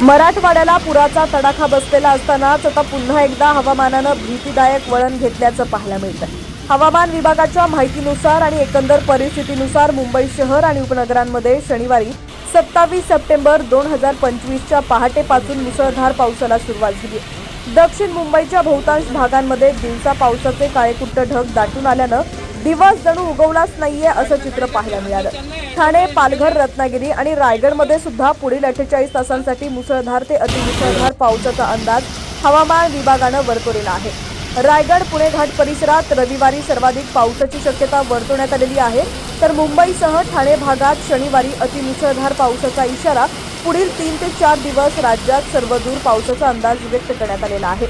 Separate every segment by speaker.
Speaker 1: मराठवाड्याला पुराचा तडाखा बसलेला असतानाच आता पुन्हा एकदा हवामानानं भीतीदायक वळण घेतल्याचं पाहायला मिळतं हवामान विभागाच्या माहितीनुसार आणि एकंदर परिस्थितीनुसार मुंबई शहर आणि उपनगरांमध्ये शनिवारी सत्तावीस सप्टेंबर दोन हजार पंचवीसच्या पहाटेपासून मुसळधार पावसाला सुरुवात झाली. दक्षिण मुंबईच्या बहुतांश भागांमध्ये दिवसा पावसाचे काळेकुट्ट ढग दाटून आल्यानं दिवस जणू उगवलाच नाहीये असं चित्र पाहायला मिळालं. ठाणे पालघर रत्नागिरी आणि रायगडमध्ये सुद्धा पुढील अठ्ठेचाळीस तासांसाठी मुसळधार ते अतिमुसळधार पावसाचा अंदाज हवामान विभागानं वर्तवलेला आहे. रायगड पुणे घाट परिसरात रविवारी सर्वाधिक पावसाची शक्यता वर्तवण्यात आलेली आहे. तर मुंबईसह ठाणे भागात शनिवारी अतिमुसळधार पावसाचा इशारा पुढील तीन ते चार दिवस राज्यात सर्वदूर पावसाचा अंदाज व्यक्त करण्यात आलेला आहे.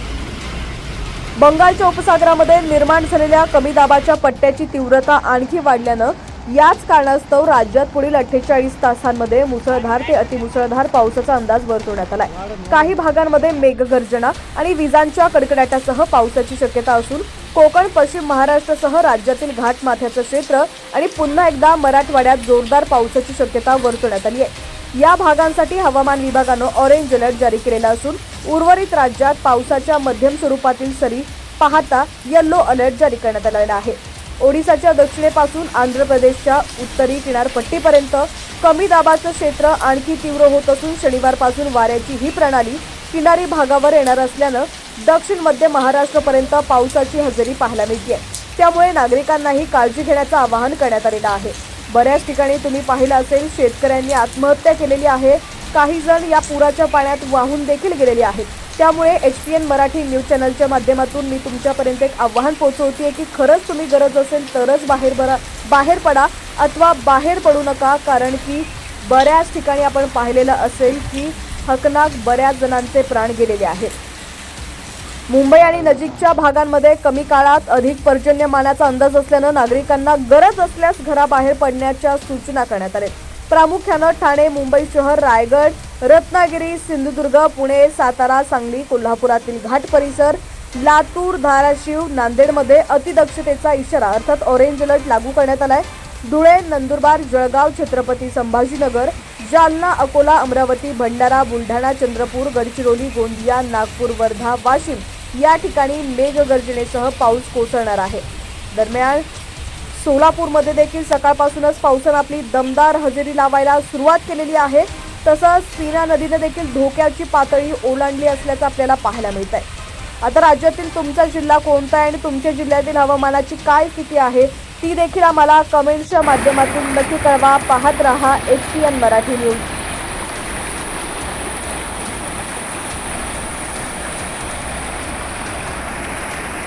Speaker 1: बंगालच्या उपसागरामध्ये निर्माण झालेल्या कमी दाबाच्या पट्ट्याची तीव्रता आणखी वाढल्यानं याच कारणास्तव राज्यात पुढील अठ्ठेचाळीस तासांमध्ये मुसळधार ते अतिमुसळधार पावसाचा अंदाज वर्तवण्यात आलाय. काही भागांमध्ये मेघगर्जना आणि विजांच्या कडकडाटासह पावसाची शक्यता असून कोकण पश्चिम महाराष्ट्रासह राज्यातील घाटमाथ्याचं क्षेत्र आणि पुन्हा एकदा मराठवाड्यात जोरदार पावसाची शक्यता वर्तवण्यात आली आहे. या भागांसाठी हवामान विभागानं ऑरेंज अलर्ट जारी केलेला असून उर्वरित राज्यात पावसाच्या मध्यम स्वरूपातील सरी पाहता येल्लो अलर्ट जारी करण्यात आलेला आहे. ओडिसाच्या दक्षिणेपासून आंध्र प्रदेशच्या उत्तरी किनारपट्टीपर्यंत कमी दाबाचं क्षेत्र आणखी तीव्र होत असून शनिवारपासून वाऱ्याची ही प्रणाली किनारी भागावर येणार असल्यानं दक्षिण मध्य महाराष्ट्रपर्यंत पावसाची हजेरी पाहायला मिळते त्यामुळे नागरिकांनाही काळजी घेण्याचं आवाहन करण्यात आलेलं आहे. बऱ्याच ठिकाणी तुम्ही पाहिलं असेल शेतकऱ्यांनी आत्महत्या केलेली आहे. काही जण या पुराच्या पाण्यात वाहून देखील गेलेले आहेत. त्यामुळे H P N Marathi news चॅनलच्या माध्यमातून मी तुमच्यापर्यंत एक आव्हान पोहोचवते की खरंच तुम्ही गरज असेल तरच बाहेर बरा बाहेर पडा अथवा बाहेर पडू नका कारण की बऱ्याच ठिकाणी आपण पाहिलेलं असेल की हकनाक बऱ्याच जणांचे प्राण गेलेले आहेत. मुंबई आणि नजीकच्या भागांमध्ये कमी काळात अधिक पर्जन्यमानाचा अंदाज असल्यानं नागरिकांना गरज असल्यास घराबाहेर पडण्याच्या सूचना करण्यात आल्या. प्रामुख्यानं ठाणे मुंबई शहर रायगड रत्नागिरी सिंधुदुर्ग पुणे सातारा सांगली कोल्हापुरातील घाट परिसर लातूर धाराशिव नांदेडमध्ये अतिदक्षतेचा इशारा अर्थात ऑरेंज अलर्ट लागू करण्यात आला आहे धुळे नंदुरबार जळगाव छत्रपती संभाजीनगर जालना अकोला अमरावती भंडारा बुलढाणा चंद्रपूर गडचिरोली गोंदिया नागपूर वर्धा वाशिम या ठिकाणी मेघगर्जनेसह पाऊस कोसळणार आहे. दरम्यान सोलापूरमध्ये देखील सकाळपासूनच पावसानं आपली दमदार हजेरी लावायला सुरुवात केलेली आहे. तसंच सीना नदीने देखील धोक्याची पातळी ओलांडली असल्याचं आपल्याला पाहायला मिळत आहे आता राज्यातील तुमचा जिल्हा कोणता आहे आणि तुमच्या जिल्ह्यातील हवामानाची काय स्थिती आहे? ती देखील आम्हाला कमेंट्सच्या माध्यमातून नक्की कळवा. पाहत रहा H P N Marathi news.